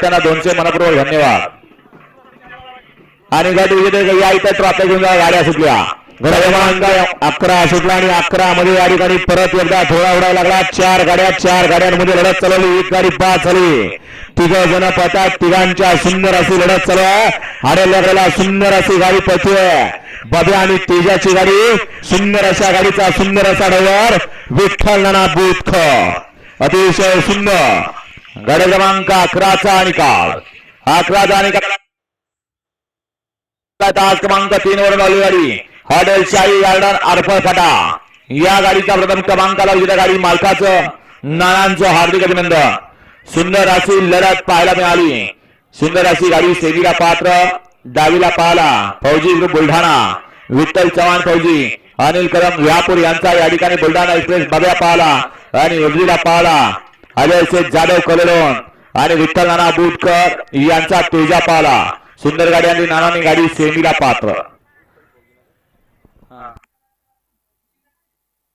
त्यांना दोनशे मनपूर्वक धन्यवाद. आणि गट विजेते या इथं ट्रॉफी घेऊन जा गाड्या सुटल्या. गट क्रमांक अकरा सुटला आणि अकरा मध्ये या ठिकाणी परत एकदा थोडा उडायला लागला. चार गाड्या चार गाड्यांमध्ये लढत चालवली. एक गाडी पाच झाली. तिघ जण पळतात. तिघांच्या सुंदर अशी लढत चालू आहे. आणि सुंदर अशी गाडी पळते बब्या आणि तेजाची गाडी सुंदर अशा गाडीचा सुंदर असा ड्रायव्हर विठ्ठल नाना बुतख अतिशय सुंदर. गड क्रमांक अकराचा निकाल अकराचा निकाल तास क्रमांक तीन वरून आली गाडी. हॉटेल शाही गार्डन आरफळ फाटा. या गाडीचा प्रथम क्रमांकाला विजेता गाडी मालकाचं नानांचं हार्दिक अभिनंदन. सुंदर अशी लढत पाहायला मिळाली. सुंदर अशी गाडी सेवीला पात्र डावीला पाहला फौजी बुलढाणा विठ्ठल चव्हाण फौजी अनिल कदम व्यापूर यांचा या ठिकाणी बुलढाणा एक्सप्रेस बब्या पाहला आणि उजवीला पाहला अजय शेठ जाधव कलेलोन आणि विठ्ठल नाना बुटकर यांचा तेजा पाला सुंदर गाडी आणि नानानी गाडी सेमीला पात्र.